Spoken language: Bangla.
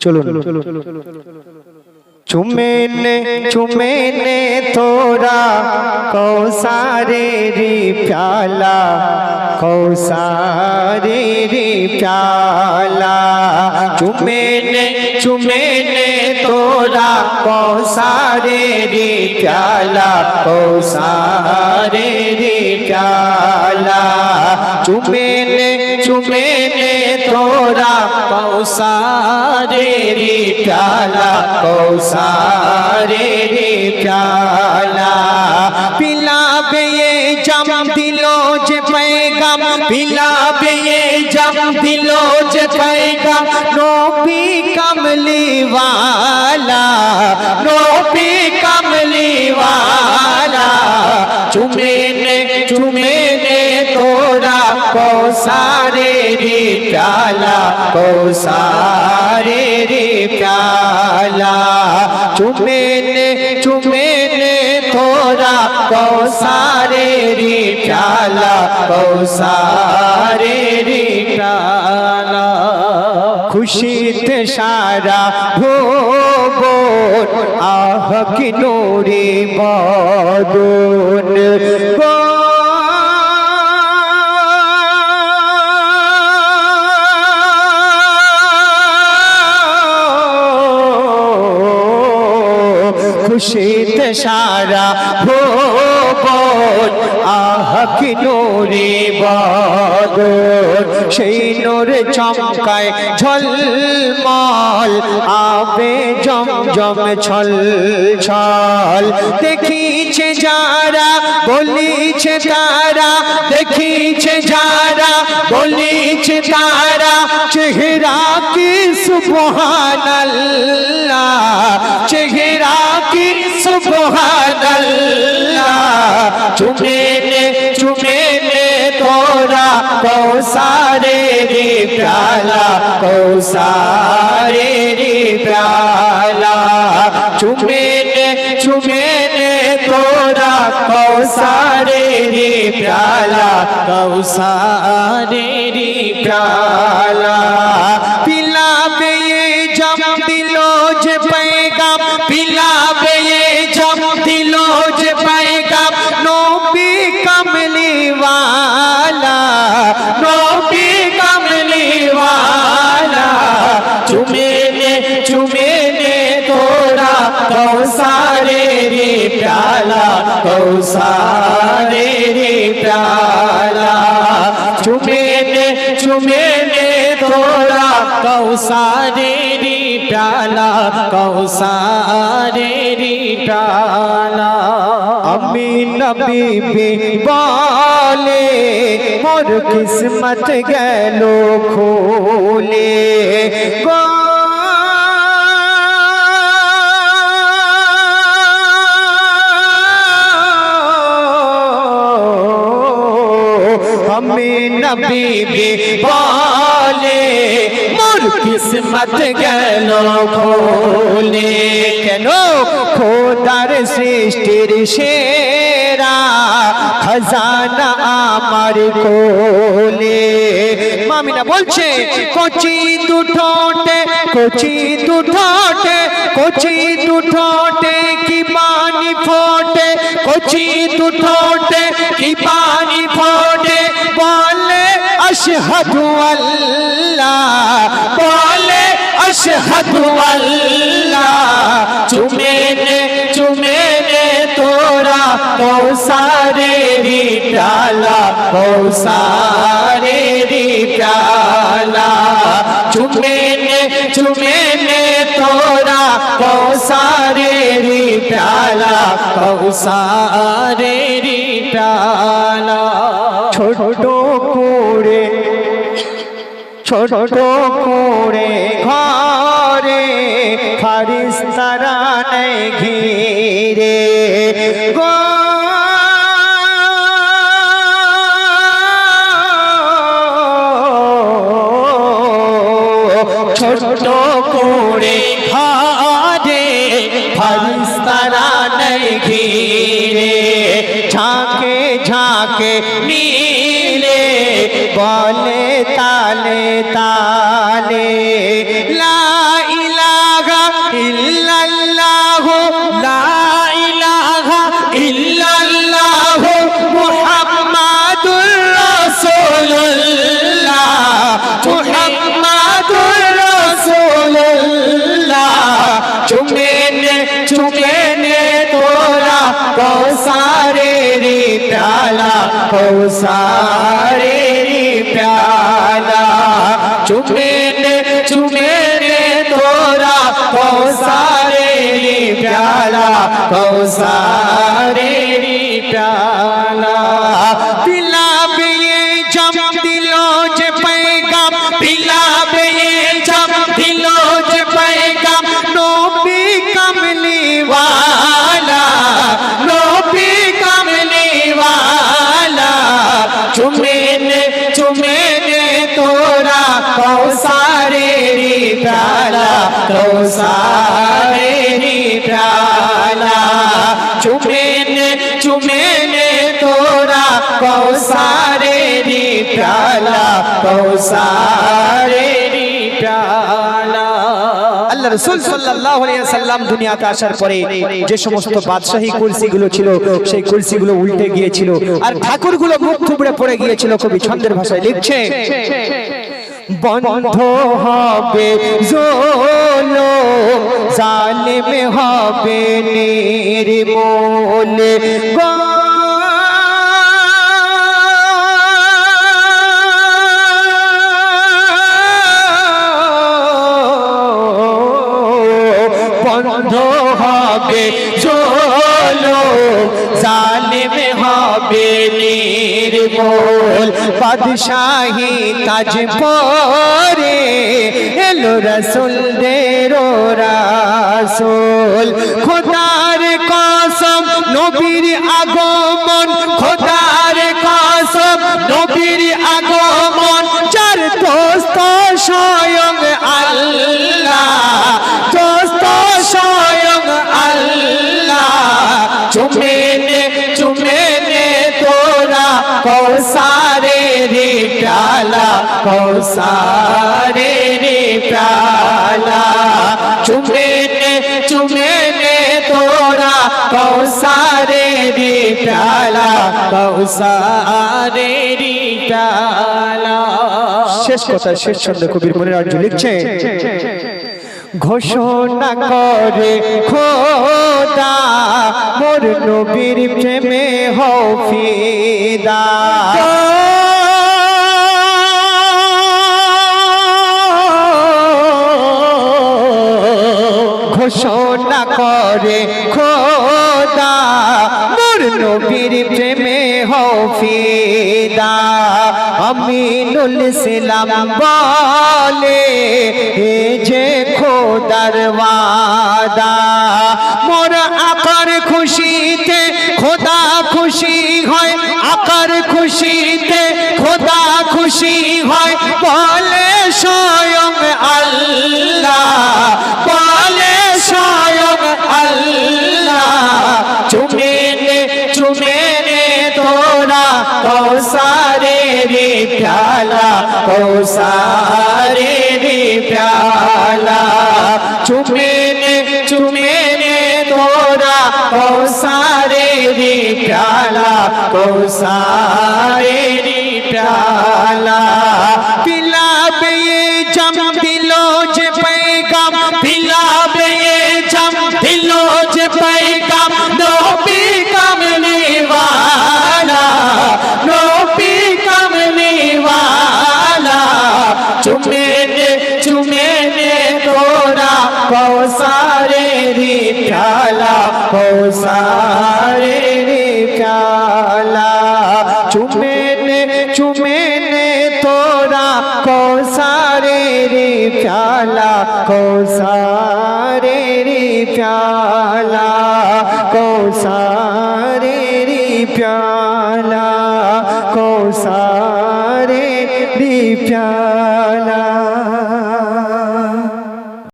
চলুন চুমেনে চুমেনে তোরা কৌসারেরি প্যালা কৌসারেরি প্যালা চুমেনে চুমেনে তোরা কৌসারে রে প্যালা, কৌসারে রে প্যালা। চুমেলে চুমেলে তোরা কৌসারে রে প্যালা, কৌসারে রে প্যালা। পিলাবে জাম দিল যে পেগাম, পিলা जम दिलो जगेगा नोपी कमली वाला, नोपी कमली वाला। चुमे ने चुमे ने तोरा को सारे रे प्याला को सारे रे प्याला। चुमे ने चुमे ভরা কৌসারে রে প্যালা কৌসারে রে প্যালা খুশিতে সারা ভোবন আহ কি নোরে বদন খুশিতে সারা ভোবন, আহ, কি নোরে বদন। সেই নোরে চমকায় ঝলমল, আবে জম জম ছল ছল দেখিছে যারা, বলিছে তারা, দেখিছে যারা, বলিছে তারা, চেহারা কি সুবহানাল্লাহ। চুমেনে চুমেনে তোরা কৌসারে রে প্যালা কৌসারে রে প্যালা চুমেনে চুমেনে তোরা কৌসারে রে প্যালা কৌসারে রে প্যালা सारे रे प्याला चुमे ने चुमे ने थोड़ा, कौसारे रे प्याला, कौसारे रे प्याला। अम्मी नबी पे बाले और किस्मत गैलो खोले। गो গো আমি নবী বলে, মোর কিসমত গেল খোলে? কেন খোদার সৃষ্টির সেরা খজানা আমার কোলে? মামিনা বলছে, কচি দুঠোটে কচি দুঠোটে কচি দুঠোটে কি পানি ফোটে, কচি দুঠোটে কি পানি ফোটে? বলে, আশহাদু আল্লাহ, বলে, আশহাদু প্যালা কৌসারে রি প্যালা চুমেনে চুমেনে তোরা কৌসারে রি প্যালা কৌসারে রি প্যালা ছোট করে ছোট করে ঘরে, ফারিস্তারা নেই ঘিরে। झाके नीले बोले ताले ताले ला কৌসারেরি প্যালা চুমে নে চুমে নে তোরা কৌসারেরি প্যালা कौसारे री प्याला चुमेने चुमेने तोरा कौसारे री प्याला कौसारे री प्याला আল্লাহ রসুল সাল্লাল্লাহু আলাইহি সাল্লাম দুনিয়াতে আসার পরে যে সমস্ত বাদশাহী কুলসিগুলো ছিল সেই কুলসিগুলো উল্টে গিয়েছিল আর ঠাকুরগুলো মুখ থুবড়ে পড়ে গিয়েছিল কবি ছন্দের ভাষায় লিখছে বন্ধ হবে জোলো জালিম হবে নির্মূল। বন্ধ নির্মূল বাদশাহী তাজ পরে এলো রসুল দেরো রাসুল। খোদার কসম, নবীর আগমন, খোদার কসম, নবীর আগমন, চার দোস্ত স্বয়ং আল্লাহ। কৌসারে রে প্যালা চুমেনে চুমেনে তোরা কৌসারে রে প্যালা কৌসারে রে প্যালা শেষ কথা শেষ ছন্দে কবির মনে রাজ্য লিখছে, ঘোষণা করে খোদা, মোর নবীর প্রেমে হও করে খোদা মোর নবীর প্রেমে হফিদা। আমি আমিনুল ইসলাম বলে এ রে প্যালা কৌসারে রে প্যালা চুমেনে চুমেনে তোরা কৌসারে রে প্যালা কৌসারে রে প্যালা পিলাবে কৌসারে প্যালা চুমে নে চুমে নে তোরা কৌসারে রে প্যালা কৌসারে রে প্যালা